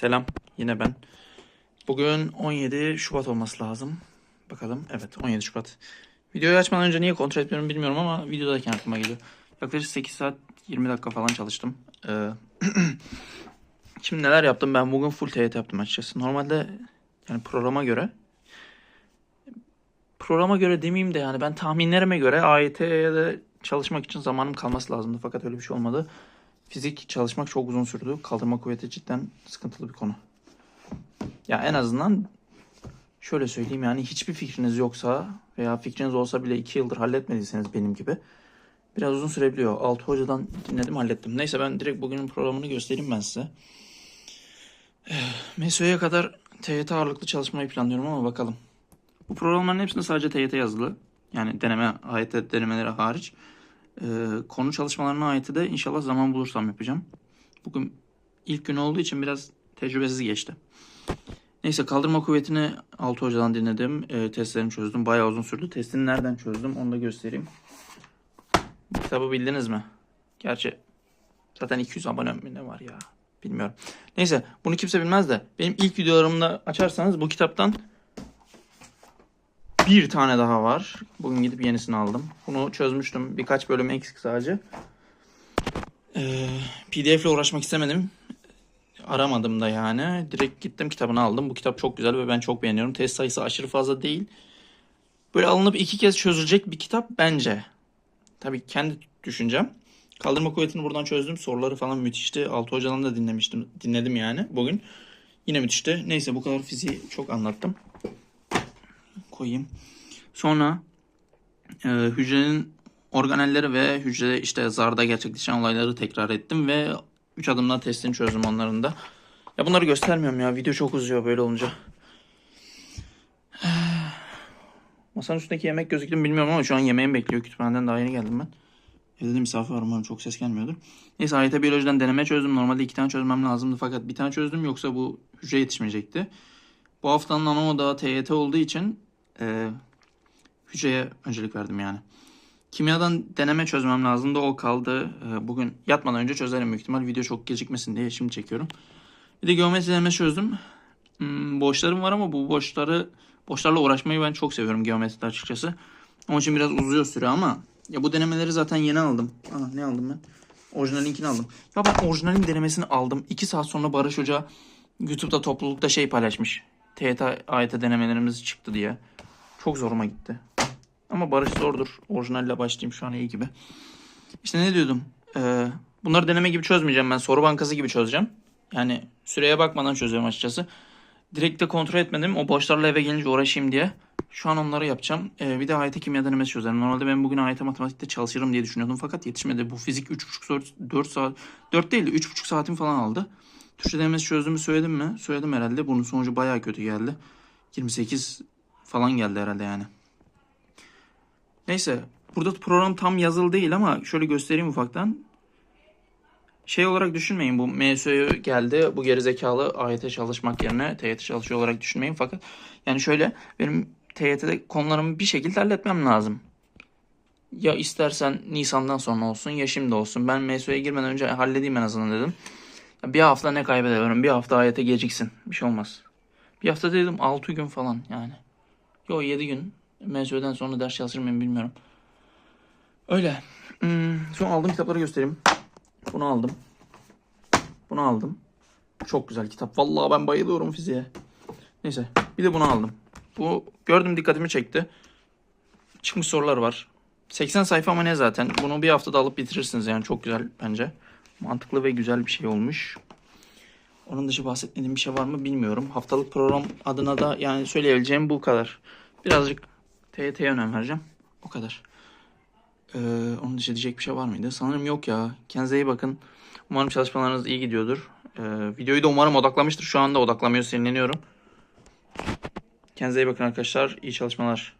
Selam, yine ben. Bugün 17 Şubat olması lazım. Bakalım, evet 17 Şubat. Videoyu açmadan önce niye kontrol etmiyorum bilmiyorum ama videodayken aklıma geliyor. Yaklaşık 8 saat 20 dakika falan çalıştım. Ee, Şimdi neler yaptım? Ben bugün full TYT yaptım açıkçası. Normalde yani programa göre programa göre demeyeyim de yani ben tahminlerime göre AYT'ye de çalışmak için zamanım kalması lazımdı. Fakat öyle bir şey olmadı. Fizik çalışmak çok uzun sürdü. Kaldırma kuvveti cidden sıkıntılı bir konu. Ya en azından şöyle söyleyeyim yani hiçbir fikriniz yoksa veya fikriniz olsa bile 2 yıldır halletmediyseniz benim gibi biraz uzun sürebiliyor. 6 hocadan dinledim hallettim. Neyse ben direkt bugünün programını göstereyim ben size. MESO'ya kadar TYT ağırlıklı çalışmayı planlıyorum ama bakalım. Bu programların hepsinde sadece TYT yazılı. Yani deneme, AYT denemeleri hariç. Ee, konu çalışmalarına ait de inşallah zaman bulursam yapacağım. Bugün ilk gün olduğu için biraz tecrübesiz geçti. Neyse kaldırma kuvvetini 6 hocadan dinledim. Ee, testlerini çözdüm. Bayağı uzun sürdü. Testini nereden çözdüm onu da göstereyim. Kitabı bildiniz mi? Gerçi zaten 200 abone mi ne var ya? Bilmiyorum. Neyse bunu kimse bilmez de benim ilk videolarımda açarsanız bu kitaptan bir tane daha var. Bugün gidip yenisini aldım. Bunu çözmüştüm. Birkaç bölüm eksik sadece. Ee, PDF ile uğraşmak istemedim. Aramadım da yani. Direkt gittim kitabını aldım. Bu kitap çok güzel ve ben çok beğeniyorum. Test sayısı aşırı fazla değil. Böyle alınıp iki kez çözülecek bir kitap bence. Tabii kendi düşüncem. Kaldırma kuvvetini buradan çözdüm. Soruları falan müthişti. Altı hocadan da dinlemiştim. Dinledim yani bugün. Yine müthişti. Neyse bu kadar fiziği çok anlattım. Koyayım. Sonra e, hücrenin organelleri ve hücrede işte zarda gerçekleşen olayları tekrar ettim ve 3 adımda testini çözdüm onların da. Ya bunları göstermiyorum ya. Video çok uzuyor böyle olunca. Masanın üstündeki yemek gözüktü mü bilmiyorum ama şu an yemeğim bekliyor. Kütüphaneden daha yeni geldim ben. Evde de misafir var umarım çok ses gelmiyordur. Neyse AYT biyolojiden deneme çözdüm. Normalde iki tane çözmem lazımdı fakat bir tane çözdüm yoksa bu hücre yetişmeyecekti. Bu haftanın ana odağı TYT olduğu için e, hücreye öncelik verdim yani. Kimyadan deneme çözmem lazımdı. O kaldı. E, bugün yatmadan önce çözerim büyük ihtimal. Video çok gecikmesin diye şimdi çekiyorum. Bir de geometri deneme çözdüm. Hmm, boşlarım var ama bu boşları boşlarla uğraşmayı ben çok seviyorum geometride açıkçası. Onun için biraz uzuyor süre ama ya bu denemeleri zaten yeni aldım. Aa, ne aldım ben? Orijinalinkini aldım. Ya ben orijinalin denemesini aldım. 2 saat sonra Barış Hoca YouTube'da toplulukta şey paylaşmış. TYT AYT denemelerimiz çıktı diye. Çok zoruma gitti. Ama Barış zordur. Orijinalle başlayayım şu an iyi gibi. İşte ne diyordum? Ee, bunları deneme gibi çözmeyeceğim ben. Soru bankası gibi çözeceğim. Yani süreye bakmadan çözüyorum açıkçası. Direkt de kontrol etmedim. O boşlarla eve gelince uğraşayım diye. Şu an onları yapacağım. Ee, bir de AYT kimya denemesi çözerim. Normalde ben bugün AYT matematikte çalışırım diye düşünüyordum. Fakat yetişmedi. Bu fizik 3,5 saat, 4 saat, 4 değil de 3,5 saatim falan aldı. Türkçe denemesi çözdüğümü söyledim mi? Söyledim herhalde. Bunun sonucu bayağı kötü geldi. 28 falan geldi herhalde yani. Neyse. Burada program tam yazılı değil ama şöyle göstereyim ufaktan. Şey olarak düşünmeyin bu MSÖ'ye geldi bu gerizekalı AYT çalışmak yerine TYT çalışıyor olarak düşünmeyin fakat yani şöyle benim TYT'de konularımı bir şekilde halletmem lazım. Ya istersen Nisan'dan sonra olsun ya şimdi olsun. Ben MSÖ'ye girmeden önce halledeyim en azından dedim. Bir hafta ne kaybederim? Bir hafta AYT geciksin. Bir şey olmaz. Bir hafta dedim 6 gün falan yani. Yo 7 gün. MSÖ'den sonra ders çalışır mıyım bilmiyorum. Öyle. Hmm, son aldığım kitapları göstereyim. Bunu aldım. Bunu aldım. Çok güzel kitap. Vallahi ben bayılıyorum fiziğe. Neyse. Bir de bunu aldım. Bu gördüm dikkatimi çekti. Çıkmış sorular var. 80 sayfa ama ne zaten. Bunu bir haftada alıp bitirirsiniz yani. Çok güzel bence. Mantıklı ve güzel bir şey olmuş. Onun dışı bahsetmediğim bir şey var mı bilmiyorum. Haftalık program adına da yani söyleyebileceğim bu kadar. Birazcık TYT'ye önem vereceğim. O kadar. Ee, onun dışı diyecek bir şey var mıydı? Sanırım yok ya. Kendinize iyi bakın. Umarım çalışmalarınız iyi gidiyordur. Ee, videoyu da umarım odaklamıştır. Şu anda odaklamıyor. Sinirleniyorum. Kendinize iyi bakın arkadaşlar. İyi çalışmalar.